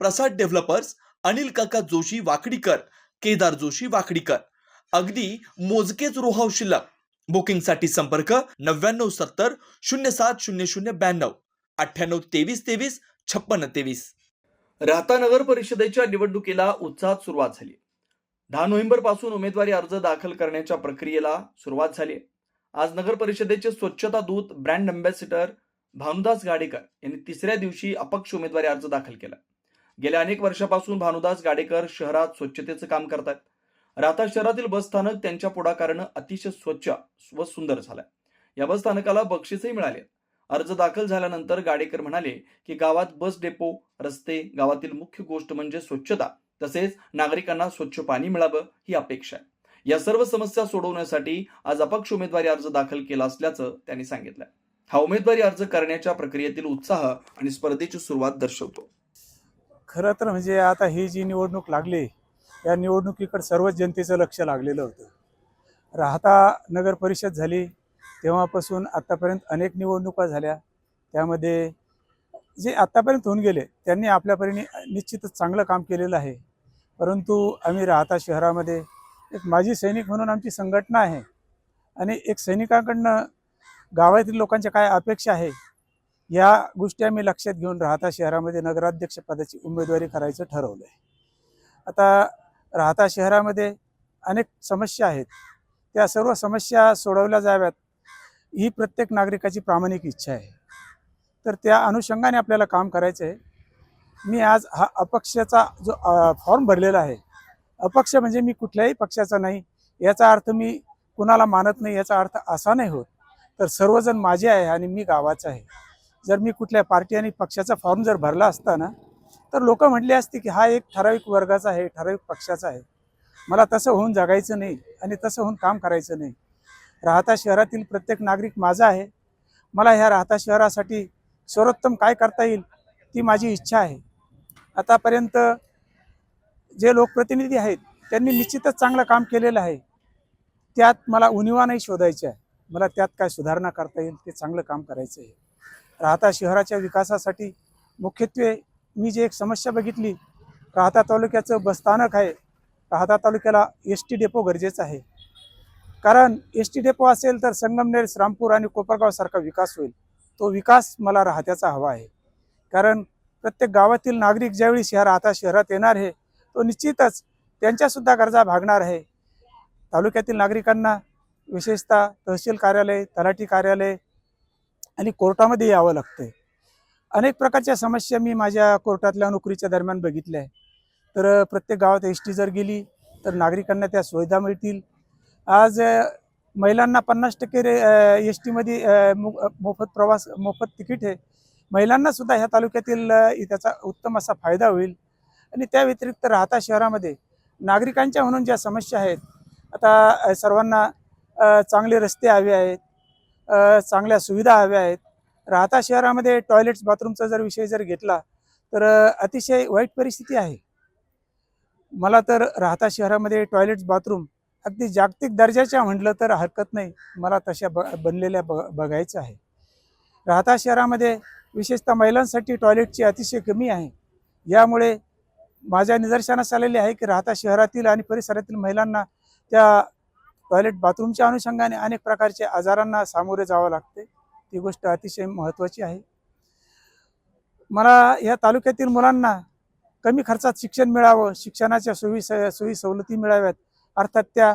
प्रसाद developers Anil काका जोशी वाकडीकर केदार जोशी वाकडीकर. अगदी मोजकेच रोहाव शिल्लक. बुकिंगसाठी संपर्क नव्याण्णव सत्तर शून्य सात शून्य शून्य ब्याण्णव. अठ्ठ्याण्णव तेवीस तेवीस छप्पन्न तेवीस. राहता नगर परिषदेच्या निवडणुकीला उत्साहात सुरुवात झाली. दहा नोव्हेंबरपासून उमेदवारी अर्ज दाखल करण्याच्या प्रक्रियेला सुरुवात झाली आज नगर परिषदेचे स्वच्छता दूत ब्रँड अँबॅसिडर भानुदास गाडेकर यांनी तिसऱ्या दिवशी अपक्ष उमेदवारी अर्ज दाखल केला. गेल्या अनेक वर्षापासून भानुदास गाडेकर शहरात स्वच्छतेचं काम करतात राहता शहरातील बसस्थानक त्यांच्या पुढाकारानं अतिशय स्वच्छ व सुंदर झालंय. या बसस्थानकाला बक्षीसही मिळाले. अर्ज दाखल झाल्यानंतर गाडेकर म्हणाले की गावात बस डेपो रस्ते गावातील मुख्य गोष्ट म्हणजे स्वच्छता तसेच नागरिकांना स्वच्छ पाणी मिळावं ही अपेक्षा आहे. या सर्व समस्या सोडवण्यासाठी आज अपक्ष उमेदवारी अर्ज दाखल केला असल्याचं त्यांनी सांगितलं हा उमेदवारी अर्ज करण्याच्या प्रक्रियेतील उत्साह आणि स्पर्धेची सुरुवात दर्शवतो. खरं तर म्हणजे आता ही जी निवडणूक लागली या निवडणुकीकडे सर्वच जनतेचं लक्ष लागलेलं होतं. राहता नगर परिषद झाली तेव्हापासून आत्तापर्यंत अनेक निवडणुका झाल्या. त्यामध्ये जे आत्तापर्यंत होऊन गेले त्यांनी आपल्यापरीने निश्चितच चांगलं काम केलेलं आहे. परंतु आम्ही राहता शहरामध्ये एक माजी सैनिक म्हणून आमची संघटना आहे. आणि एक सैनिकाकडनं गावातील लोकांच्या काय अपेक्षा आहे या गोष्टी आम्ही लक्षात घेऊन राहता शहरामध्ये नगराध्यक्षपदाची उमेदवारी करायचं ठरवलं आहे आता राहता शहरामध्ये अनेक समस्या आहेत. त्या सर्व समस्या सोडवल्या जाव्यात ही प्रत्येक नागरिकाची प्रामाणिक इच्छा आहे. तर त्या अनुषंगाने आपल्याला काम करायचं आहे. मी आज हा अपक्षाचा जो फॉर्म भरलेला आहे अपक्ष म्हणजे मी कुठल्याही पक्षाचा नाही याचा अर्थ मी कुणाला मानत नाही याचा अर्थ असा नाही होत. तर सर्वजण माझे आहे आणि मी गावाचा आहे. जर मी कुठल्या पार्टी आणि पक्षाचा फॉर्म जर भरला असता ना तर लोक म्हटले असते की हा एक ठराविक वर्गाचा आहे ठराविक पक्षाचा आहे. मला तसं होऊन जगायचं नाही आणि तसं होऊन काम करायचं नाही. राहता शहरातील प्रत्येक नागरिक माझा आहे. मला ह्या राहता शहरासाठी सर्वोत्तम काय करता येईल ती माझी इच्छा आहे. आतापर्यंत जे लोकप्रतिनिधी आहेत त्यांनी निश्चितच चांगलं काम केलेलं आहे. त्यात मला उणिवा नाही शोधायची आहे मला त्यात काय सुधारणा करता येईल ते चांगलं काम करायचं आहे. राहता शहराच्या विकासासाठी. मुख्यत्वे मी जे एक समस्या बघितली राहता तालुक्याचं बसस्थानक आहे राहता तालुक्याला एस टी डेपो गरजेचं आहे. कारण एस टी डेपो असेल तर संगमनेर श्रामपूर आणि कोपरगावसारखा विकास होईल. तो विकास मला राहत्याचा हवा आहे. कारण प्रत्येक गावातील नागरिक ज्यावेळी शहर राहता शहरात येणार आहे तो निश्चितच त्यांच्यासुद्धा गरजा भागणार आहे. तालुक्यातील नागरिकांना विशेषतः तहसील कार्यालय तलाठी कार्यालय आणि कोर्टामध्ये यावं लागतंय. अनेक प्रकारच्या समस्या मी माझ्या कोर्टातल्या नोकरीच्या दरम्यान बघितल्या आहे तर प्रत्येक गावात एस टी जर गेली तर नागरिकांना त्या सुविधा मिळतील. आज महिलांना पन्नास टक्के रे एस टीमध्ये मोफत प्रवास मोफत तिकीट आहे. महिलांनासुद्धा ह्या तालुक्यातील त्याचा उत्तम असा फायदा होईल. आणि त्या व्यतिरिक्त राहता शहरामध्ये नागरिकांच्या म्हणून ज्या समस्या आहेत आता सर्वांना चांगले रस्ते हवे आहेत. चांगल्या सुविधा हव्या आहेत. राहता शहरामध्ये टॉयलेट्स बाथरूमचा जर विषय जर घेतला तर अतिशय वाईट परिस्थिती आहे. मला तर राहता शहरामध्ये टॉयलेट्स बाथरूम अगदी जागतिक दर्जाच्या म्हटलं तर हरकत नाही. मला तशा ब बनलेल्या ब बघायचं आहे. राहता शहरामध्ये विशेषतः महिलांसाठी टॉयलेटची अतिशय कमी आहे. यामुळे माझ्या निदर्शनास आलेले आहे की राहता शहरातील आणि परिसरातील महिलांना त्या टॉयलेट बाथरूमच्या अनुषंगाने अनेक प्रकारच्या आजारांना सामोरे जावं लागते. ती गोष्ट अतिशय महत्त्वाची आहे. मला या तालुक्यातील मुलांना कमी खर्चात शिक्षण मिळावं शिक्षणाच्या सोयी सोयी सवलती मिळाव्यात. अर्थात त्या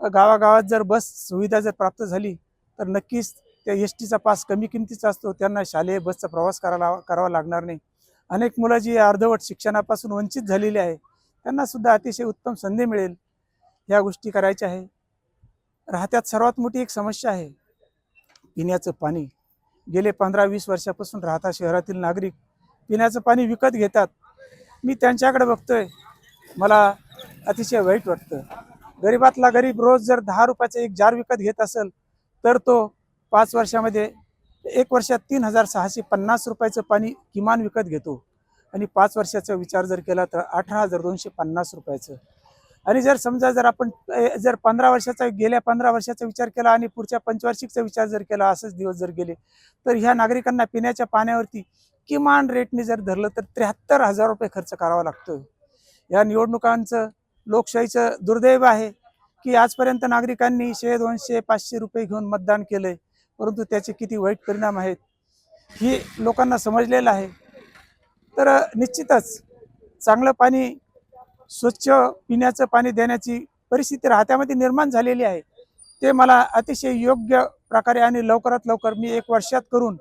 गावागावात जर बस सुविधा जर प्राप्त झाली तर नक्कीच त्या एस टीचा पास कमी किमतीचा असतो. त्यांना शालेय बसचा प्रवास करायला करावा लागणार नाही. अनेक मुलं जी अर्धवट शिक्षणापासून वंचित झालेली आहे त्यांनासुद्धा अतिशय उत्तम संधी मिळेल. ह्या गोष्टी करायच्या आहे. राहत्यात. सर्वात मोठी एक समस्या आहे पिण्याचं पाणी. गेले पंधरा वीस वर्षापासून राहता शहरातील नागरिक. पिण्याचं पाणी विकत घेतात. मी त्यांच्याकडे बघतोय. मला अतिशय वाईट वाटतं. गरीबातला गरीब रोज जर दहा रुपयाचा एक जार विकत घेत असेल तर तो पाच वर्षामध्ये एक वर्षात तीन हजार सहाशे पन्नास रुपयाचं पाणी किमान विकत घेतो. आणि पाच वर्षाचा विचार जर केला तर अठरा हजार दोनशे पन्नास रुपयाचं. आणि जर समजा जर आपण जर पंधरा वर्षाचा गेल्या पंधरा वर्षाचा विचार केला आणि पुढच्या पंचवार्षिकचा विचार जर केला असंच दिवस जर गेले तर ह्या नागरिकांना पिण्याच्या पाण्यावरती किमान रेटने जर धरलं तर त्र्याहत्तर हजार रुपये खर्च करावा लागतो या निवडणुकांचं लोकशाहीचं दुर्दैव आहे की आजपर्यंत नागरिकांनी शे दोनशे पाचशे रुपये घेऊन मतदान केलंय परंतु त्याचे किती वाईट परिणाम आहेत हे लोकांना समजलेलं आहे. तर निश्चितच चांगलं पाणी स्वच्छ पिण्याचं पाणी देण्याची परिस्थिती राहत्यामध्ये निर्माण झालेली आहे. ते मला अतिशय योग्य प्रकारे आणि लवकरात लवकर मी एक वर्षात करून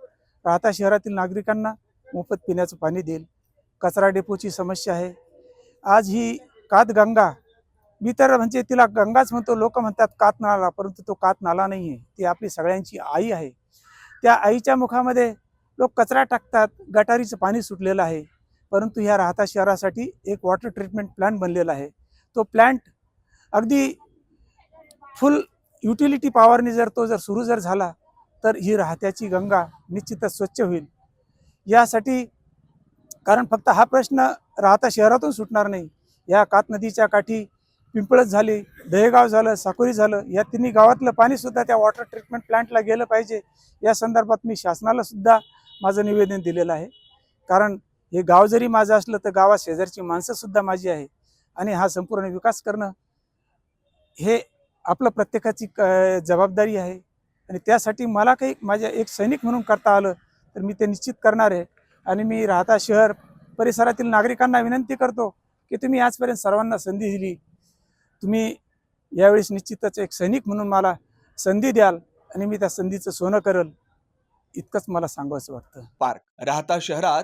राहता शहरातील नागरिकांना मोफत पिण्याचं पाणी देईल. कचरा डेपोची समस्या आहे. आज ही कातगंगा मी तर म्हणजे तिला गंगाच म्हणतो लोक म्हणतात कात नाला परंतु तो कात नाला नाही आहे. ती आपली सगळ्यांची आई आहे. त्या आईच्या मुखामध्ये लोक कचरा टाकतात गटारीचं पाणी सुटलेलं आहे. परंतु ह्या राहता शहरासाठी एक वॉटर ट्रीटमेंट प्लांट बनलेला आहे. तो प्लांट अगदी फुल युटिलिटी पॉवरने जर तो जर सुरू जर झाला तर ही राहत्याची गंगा निश्चितच स्वच्छ होईल. यासाठी कारण फक्त हा प्रश्न राहता शहरातून सुटणार नाही. या कात नदीच्या काठी पिंपळच झाली दहेगाव झालं साकोरी झालं या तिन्ही गावातलं पाणीसुद्धा त्या वॉटर ट्रीटमेंट प्लांटला गेलं पाहिजे. या संदर्भात मी शासनालासुद्धा माझं निवेदन दिलेलं आहे. कारण हे गाव जरी माझं असलं तर गावात शेजारची माणसंसुद्धा माझी आहे. आणि हा संपूर्ण विकास करणं हे आपलं प्रत्येकाची क- जबाबदारी आहे. आणि त्यासाठी मला काही माझ्या एक सैनिक म्हणून करता आलं तर मी ते निश्चित करणार आहे. आणि मी राहता शहर परिसरातील नागरिकांना विनंती करतो की तुम्ही आजपर्यंत सर्वांना संधी दिली. तुम्ही यावेळेस निश्चितच एक सैनिक म्हणून मला संधी द्याल आणि मी त्या संधीचं सोनं करल. इतकंच मला सांगावंसं वाटतं. पार्क. राहता शहरात